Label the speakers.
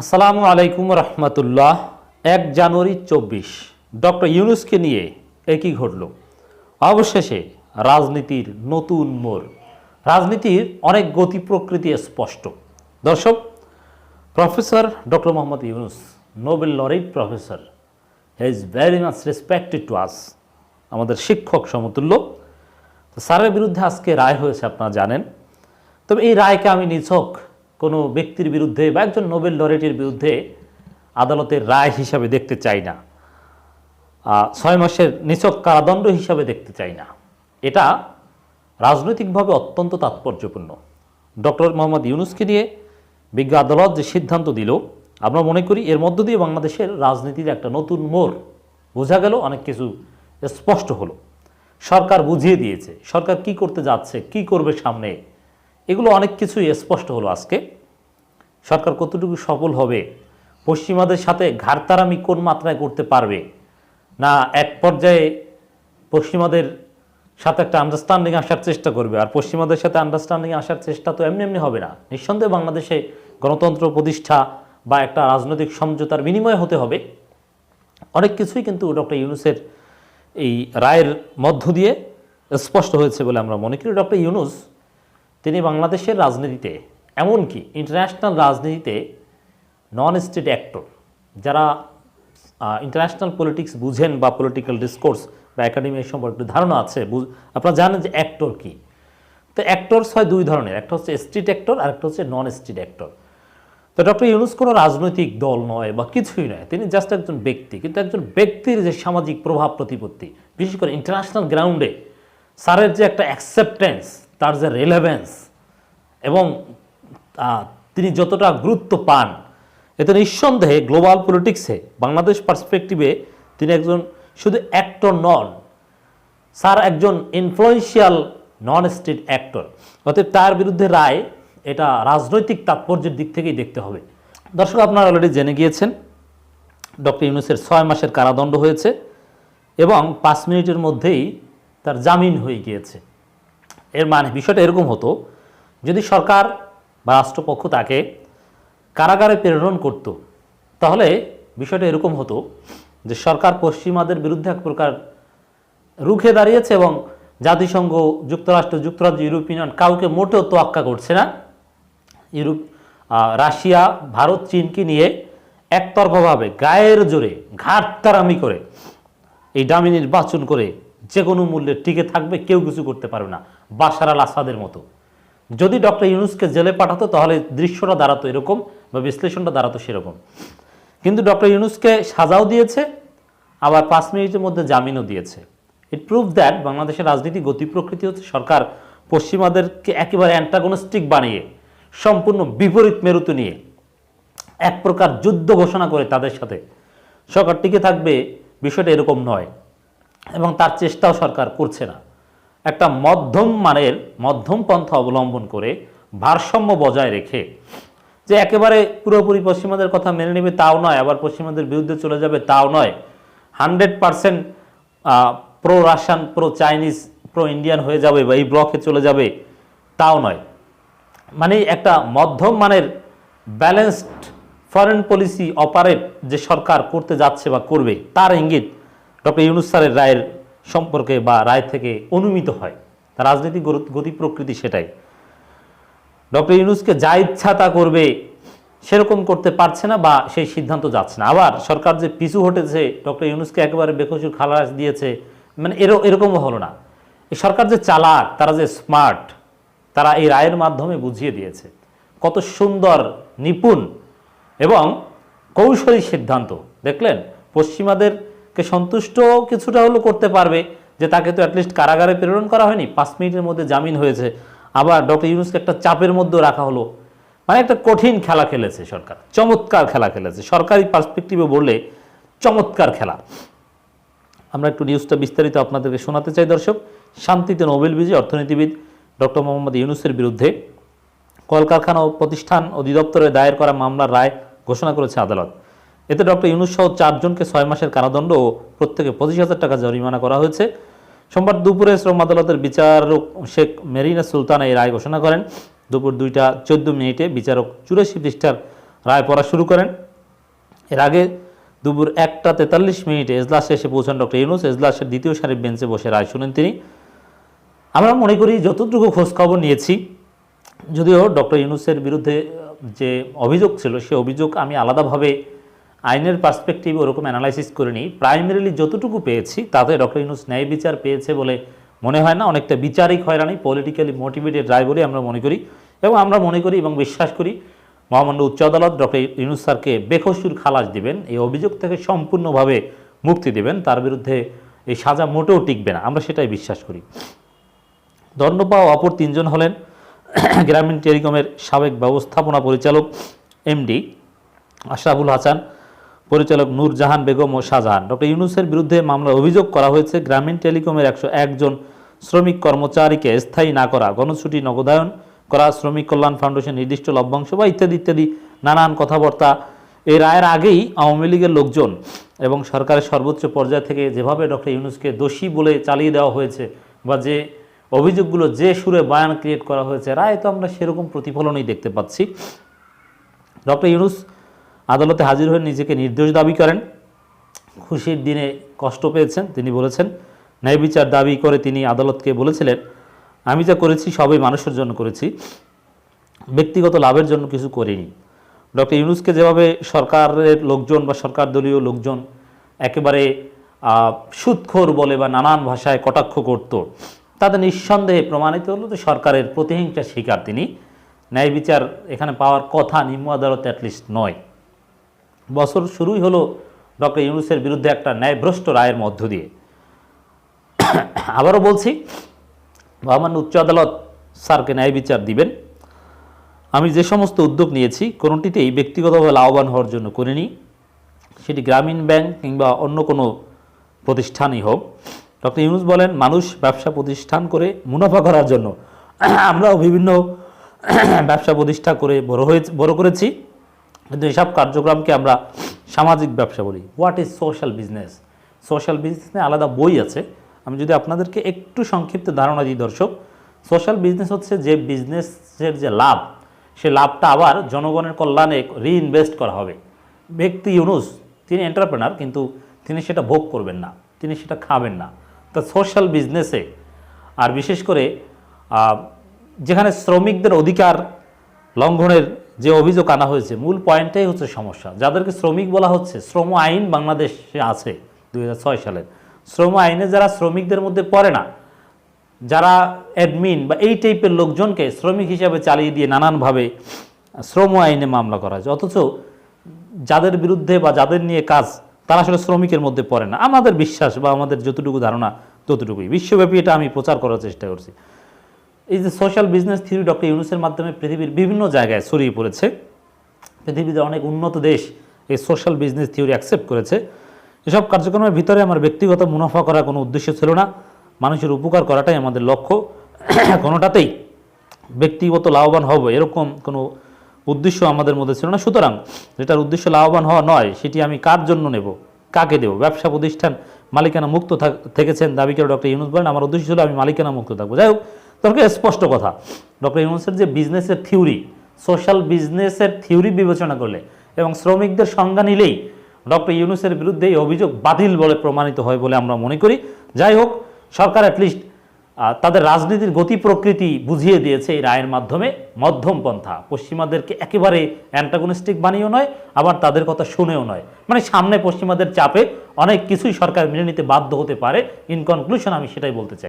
Speaker 1: আসসালামু আলাইকুম রহমতুল্লাহ, এক জানুয়ারি চব্বিশ। ডক্টর ইউনুসকে নিয়ে একই ঘটল। অবশেষে রাজনীতির নতুন মোড়। রাজনীতির অনেক গতি প্রকৃতি স্পষ্ট। দর্শক, professor doctor Mohammad Yunus, Nobel laureate professor he very much respected to us আমাদের শিক্ষক সমতুল্য। স্যারের বিরুদ্ধে আজকে রায় হয়েছে, আপনারা জানেন। তবে এই রায়কে আমি নিছক কোনো ব্যক্তির বিরুদ্ধে বা একজন নোবেল লরেটের বিরুদ্ধে আদালতের রায় হিসাবে দেখতে চাই না। ছয় মাসের নিচক কারাদণ্ড হিসাবে দেখতে চাই না। এটা রাজনৈতিকভাবে অত্যন্ত তাৎপর্যপূর্ণ। ডক্টর মোহাম্মদ ইউনুসকে নিয়ে বিজ্ঞ আদালত যে সিদ্ধান্ত দিল, আমরা মনে করি এর মধ্য দিয়ে বাংলাদেশের রাজনীতির একটা নতুন মোড় বোঝা গেল, অনেক কিছু স্পষ্ট হলো। সরকার বুঝিয়ে দিয়েছে, সরকার কি করতে যাচ্ছে, কি করবে সামনে এগুলো অনেক কিছুই স্পষ্ট হলো আজকে। সরকার কতটুকু সফল হবে, পশ্চিমাদের সাথে ঘাড়তারামি কোন মাত্রায় করতে পারবে, না এক পর্যায়ে পশ্চিমাদের সাথে একটা আন্ডারস্ট্যান্ডিং আসার চেষ্টা করবে? আর পশ্চিমাদের সাথে আন্ডারস্ট্যান্ডিং আসার চেষ্টা তো এমনি এমনি হবে না। নিঃসন্দেহে বাংলাদেশে গণতন্ত্র প্রতিষ্ঠা বা একটা রাজনৈতিক সমঝোতার বিনিময় হতে হবে। অনেক কিছুই কিন্তু ডক্টর ইউনুসের এই রায়ের মধ্য দিয়ে স্পষ্ট হয়েছে বলে আমরা মনে করি। ডক্টর ইউনুস তিনি বাংলাদেশের রাজনীতিতে, এমনকি ইন্টারন্যাশনাল রাজনীতিতে নন স্টেট অ্যাক্টর যারা ইন্টারন্যাশনাল পলিটিক্স বুঝেন বা পলিটিক্যাল ডিসকোর্স বা একাডেমি সম্পর্কে ধারণা আছে আপনারা জানেন যে অ্যাক্টর কি? তো অ্যাক্টরস হয় দুই ধরনের, একটা হচ্ছে স্ট্রিট অ্যাক্টর আর একটা হচ্ছে নন স্ট্রিট অ্যাক্টর তো ডক্টর ইউনুস কোনো রাজনৈতিক দল নয় বা কিছুই নয়, তিনি জাস্ট একজন ব্যক্তি, কিন্তু একজন ব্যক্তির যে সামাজিক প্রভাব প্রতিপত্তি, বিশেষ করে ইন্টারন্যাশনাল গ্রাউন্ডে স্যারের যে একটা অ্যাকসেপ্টেন্স তার যে রেলেভেন্স এবং তিনি যতটা গুরুত্ব পান, এতে নিঃসন্দেহে গ্লোবাল পলিটিক্সে বাংলাদেশ পার্সপেক্টিভে তিনি একজন শুধু অ্যাক্টর নন, স্যার একজন ইনফ্লুয়েন্সিয়াল নন স্টেট অ্যাক্টর অতএব তার বিরুদ্ধে রায়, এটা রাজনৈতিক তাৎপর্যের দিক থেকেই দেখতে হবে। দর্শক, আপনারা অলরেডি জেনে গিয়েছেন, ডক্টর ইউনুসের ছয় মাসের কারাদণ্ড হয়েছে এবং পাঁচ মিনিটের মধ্যেই তার জামিন হয়ে গিয়েছে। এর মানে বিষয়টা এরকম হতো, যদি সরকার বা রাষ্ট্রপক্ষ তাকে কারাগারে প্রেরণ করত, তাহলে বিষয়টা এরকম হতো যে সরকার পশ্চিমাদের বিরুদ্ধে এক প্রকার রুখে দাঁড়িয়েছে এবং জাতিসংঘ, যুক্তরাষ্ট্র, যুক্তরাজ্য ইউরোপিয়ান কাউকে মোটেও তোয়াক্কা করছে না। ইউরোপ রাশিয়া, ভারত, চীনকে নিয়ে একতরফাভাবে গায়ের জোরে ঘাটতারামি করে এই দামি নির্বাচন করে যে কোনো মূল্যে টিকে থাকবে, কেউ কিছু করতে পারবে না। বাশার আল আসাদের মতো। যদি ডক্টর ইউনুসকে জেলে পাঠাতো, তাহলে দৃশ্যটা দাঁড়াতো এরকম বা বিশ্লেষণটা দাঁড়াতো সেরকম। কিন্তু ডক্টর ইউনুসকে সাজাও দিয়েছে, আবার পাঁচ মিনিটের মধ্যে জামিনও দিয়েছে। ইট প্রুভ দ্যাট বাংলাদেশের রাজনীতি, গতি, প্রকৃতি হচ্ছে সরকার পশ্চিমাদেরকে একেবারে অ্যান্টাগনিস্টিক বানিয়ে, সম্পূর্ণ বিপরীত মেরুতে নিয়ে, এক প্রকার যুদ্ধ ঘোষণা করে তাদের সাথে। সরকার টিকে থাকবে, বিষয়টা এরকম নয়। এবং তার চেষ্টাও সরকার করছে না। একটা মধ্যম মানের, মধ্যম পন্থা অবলম্বন করে ভারসাম্য বজায় রেখে যে একেবারে পুরোপুরি পশ্চিমাদের কথা মেনে নেবে তাও নয়, আবার পশ্চিমাদের বিরুদ্ধে চলে যাবে তাও নয়। Hundred percent pro Russian pro Chinese pro Indian হয়ে যাবে বা এই ব্লকে চলে যাবে তাও নয়। মানে একটা মধ্যম মানের ব্যালেন্সড ফরেন পলিসি অপারেট যে সরকার করতে যাচ্ছে বা করবে, তার ইঙ্গিত ডক্টর ইউনুস স্যারের রায়ের সম্পর্কে বা রায় থেকে অনুমিত হয়। তার রাজনৈতিক গতি প্রকৃতি সেটাই। ডক্টর ইউনুসকে যা ইচ্ছা তা করবে, সেরকম করতে পারছে না বা সেই সিদ্ধান্ত যাচ্ছে না। আবার সরকার যে পিছু হটেছে, ডক্টর ইউনুসকে একেবারে বেকসুর খালাস দিয়েছে মানে এরও, এরকমও হলো না। এই সরকার যে চালাক, তারা যে স্মার্ট, তারা এই রায়ের মাধ্যমে বুঝিয়ে দিয়েছে। কত সুন্দর, নিপুণ এবং কৌশলী সিদ্ধান্ত। দেখলেন পশ্চিমাদেরকে সন্তুষ্ট কিছুটা হলেও করতে পারবে, যে তাকে তো অ্যাটলিস্ট কারাগারে প্রেরণ করা হয়নি, পাঁচ মিনিটের মধ্যে জামিন হয়েছে। আবার ডক্টর ইউনুসকে একটা চাপের মধ্যে রাখা হলো। মানে একটা কঠিন খেলা খেলেছে সরকার, চমৎকার খেলা খেলেছে। সরকারি পার্সপেক্টিভে বললে চমৎকার খেলা। আমরা একটু নিউজটা বিস্তারিত আপনাদেরকে শোনাতে চাই, দর্শক। শান্তিতে নোবেল বিজয়ী অর্থনীতিবিদ ডক্টর মোহাম্মদ ইউনুসের বিরুদ্ধে কলকারখানা ও প্রতিষ্ঠান অধিদপ্তরে দায়ের করা মামলার রায় ঘোষণা করেছে আদালত। এতে ডক্টর ইউনুস সহ চারজনকে ছয় মাসের কারাদণ্ড ও প্রত্যেকে পঁচিশ হাজার টাকা জরিমানা করা হয়েছে। সোমবার দুপুরে শ্রম আদালতের বিচারক শেখ মেরিনা সুলতান এই রায় ঘোষণা করেন। দুপুর দুইটা চোদ্দ মিনিটে বিচারক চুরাশি পৃষ্ঠার রায় পড়া শুরু করেন। এর আগে দুপুর একটা তেতাল্লিশ মিনিটে এজলাসে এসে পৌঁছান ডক্টর ইউনুস। এজলাসের দ্বিতীয় সারির বেঞ্চে বসে রায় শুনেন তিনি। আমরা মনে করি যতটুকু খোঁজখবর নিয়েছি, যদিও ডক্টর ইউনুসের বিরুদ্ধে যে অভিযোগ ছিল, সে অভিযোগ আমি আলাদাভাবে আইনের পার্সপেক্টিভ ওরকম অ্যানালাইসিস করিনি। প্রাইমারিলি যতটুকু পেয়েছি, তাতে ডক্টর ইউনুস ন্যায় বিচার পেয়েছে বলে মনে হয় না। অনেকটা বিচারিক হয়রানি পলিটিক্যালি মোটিভেটেড রায় বলে আমরা মনে করি। এবং আমরা মনে করি এবং বিশ্বাস করি, মহামান্য উচ্চ আদালত ডক্টর ইউনুস স্যারকে বেকসুর খালাস দিবেন, এই অভিযোগ থেকে সম্পূর্ণভাবে মুক্তি দেবেন, তার বিরুদ্ধে এই সাজা মোটেও টিকবে না। আমরা সেটাই বিশ্বাস করি। দণ্ড পাওয়া অপর তিনজন হলেন গ্রামীণ টেলিকমের সাবেক ব্যবস্থাপনা পরিচালক, এমডি আশরাফুল হাসান। পরিচালক নূরজাহান বেগম ও শাহজাহান। ডক্টর ইউনুসের বিরুদ্ধে মামলার অভিযোগ করা হয়েছে, গ্রামীণ টেলিকমের একশো একজন শ্রমিক কর্মচারীকে স্থায়ী না করা, গণছুটি, নগদায়ন করা, শ্রমিক কল্যাণ ফাউন্ডেশন নির্দিষ্ট লভ্যাংশ বা ইত্যাদি ইত্যাদি নানান কথাবার্তা। এই রায়ের আগেই আওয়ামী লীগের লোকজন এবং সরকারের সর্বোচ্চ পর্যায় থেকে যেভাবে ডক্টর ইউনুসকে দোষী বলে চালিয়ে দেওয়া হয়েছে বা যে অভিযোগগুলো যে সুরে বয়ান ক্রিয়েট করা হয়েছে, রায় তো আমরা সেরকম প্রতিফলনই দেখতে পাচ্ছি। ডক্টর ইউনুস আদালতে হাজির হয়ে নিজেকে নির্দোষ দাবি করেন। খুশির দিনে কষ্ট পেয়েছেন তিনি বলেছেন ন্যায় বিচার দাবি করে তিনি আদালতকে বলেছিলেন আমি যা করেছি সবই মানুষের জন্য করেছি ব্যক্তিগত লাভের জন্য কিছু করিনি। ডক্টর ইউনুসকে যেভাবে সরকারের লোকজন বা সরকার দলীয় লোকজন একেবারে আহ, সুদখোর বলে বা নানান ভাষায় কটাক্ষ করত তাতে নিঃসন্দেহে প্রমাণিত হলো যে সরকারের প্রতিহিংসার শিকার তিনি। ন্যায় বিচার এখানে পাওয়ার কথা নিম্ন আদালতে অ্যাটলিস্ট নয়। বছর শুরুই হলো ডক্টর ইউনুসের বিরুদ্ধে একটা ন্যায়ভ্রষ্ট রায়ের মধ্য দিয়ে। আবারও বলছি, মহামান্য উচ্চ আদালত স্যারকে ন্যায় বিচার দিবেন। আমি যে সমস্ত উদ্যোগ নিয়েছি, কোনোটিতেই ব্যক্তিগতভাবে লাভবান হওয়ার জন্য করিনি। সেটি গ্রামীণ ব্যাংক কিংবা অন্য কোনো প্রতিষ্ঠানই হোক। ডক্টর ইউনুস বলেন, মানুষ ব্যবসা প্রতিষ্ঠান করে মুনাফা করার জন্য। আমরাও বিভিন্ন ব্যবসা প্রতিষ্ঠা করে বড় হয়ে বড় করেছি। কিন্তু এসব কার্যক্রমকে আমরা সামাজিক ব্যবসা বলি। What is social business social বিজনেসে আলাদা বই আছে। আমি যদি আপনাদেরকে একটু সংক্ষিপ্ত ধারণা দিই, দর্শক সোশ্যাল বিজনেস হচ্ছে যে বিজনেসের যে লাভ, সে লাভটা আবার জনগণের কল্যাণে রিইনভেস্ট করা হবে। ব্যক্তি ইউনুস, তিনি এন্টারপ্রেনার কিন্তু তিনি সেটা ভোগ করবেন না, তিনি সেটা খাবেন না। তা সোশ্যাল বিজনেসে আর বিশেষ করে যেখানে শ্রমিকদের অধিকার লঙ্ঘনের যে অভিযোগ আনা হয়েছে, মূল পয়েন্টটাই হচ্ছে সমস্যা। যাদেরকে শ্রমিক বলা হচ্ছে, শ্রম আইন বাংলাদেশে আছে দুই হাজার ছয় সালের। শ্রম আইনে যারা শ্রমিকদের মধ্যে পড়ে না, যারা অ্যাডমিন বা এই টাইপের লোকজনকে শ্রমিক হিসাবে চালিয়ে দিয়ে নানানভাবে শ্রম আইনে মামলা করা হয়েছে। অথচ যাদের বিরুদ্ধে বা যাদের নিয়ে কাজ, তারা আসলে শ্রমিকের মধ্যে পড়ে না। আমাদের বিশ্বাস বা আমাদের যতটুকু ধারণা, ততটুকুই। বিশ্বব্যাপী এটা আমি প্রচার করার চেষ্টা করছি। এই যে সোশ্যাল বিজনেস থিওরি ডক্টর ইউনুসের মাধ্যমে পৃথিবীর বিভিন্ন জায়গায় ছড়িয়ে পড়েছে। পৃথিবীতে অনেক উন্নত দেশ এই সোশ্যাল বিজনেস থিওরি অ্যাকসেপ্ট করেছে। এসব কার্যক্রমের ভিতরে আমার ব্যক্তিগত মুনাফা করার কোনো উদ্দেশ্য ছিল না। মানুষের উপকার করাটাই আমাদের লক্ষ্য। কোনোটাতেই ব্যক্তিগত লাভবান হব এরকম কোনো উদ্দেশ্য আমাদের মধ্যে ছিল না। সুতরাং যেটার উদ্দেশ্য লাভবান হওয়া নয়, সেটি আমি কার জন্য নেব? কাকে দেব? ব্যবসা প্রতিষ্ঠান মালিকানা মুক্ত থাক- থেকেছেন দাবি করে ডক্টর ইউনুস বলেন, আমার উদ্দেশ্য ছিল আমি মালিকানা মুক্ত থাকব। যাই হোক তর্কে স্পষ্ট কথা। ডক্টর ইউনুসের যে বিজনেসের থিওরি সোশ্যাল বিজনেসের থিওরি বিবেচনা করলে এবং শ্রমিকদের সংজ্ঞা নিলেই ডক্টর ইউনুসের বিরুদ্ধে এই অভিযোগ বাতিল বলে প্রমাণিত হয় বলে আমরা মনে করি। যাই হোক, সরকার অ্যাটলিস্ট তাদের রাজনীতির গতি প্রকৃতি বুঝিয়ে দিয়েছে এই রায়ের মাধ্যমে। মধ্যম পন্থা, পশ্চিমাদেরকে একেবারে অ্যান্টাগনিস্টিক বানিয়েও নয়, আবার তাদের কথা শুনেও নয়। মানে সামনে পশ্চিমাদের চাপে অনেক কিছুই সরকার মেনে নিতে বাধ্য হতে পারে। ইন কনক্লুশন আমি সেটাই বলতে চাই।